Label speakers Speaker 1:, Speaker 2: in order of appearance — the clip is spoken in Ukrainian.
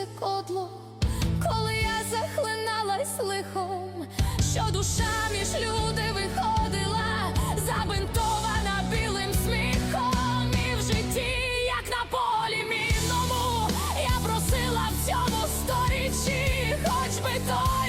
Speaker 1: людське котло, коли я захлиналась лихом, що душа між люди виходила, забинтована білим сміхом і в житті, як на полі мінному, я просила в цьому сторіччі, хоч би то.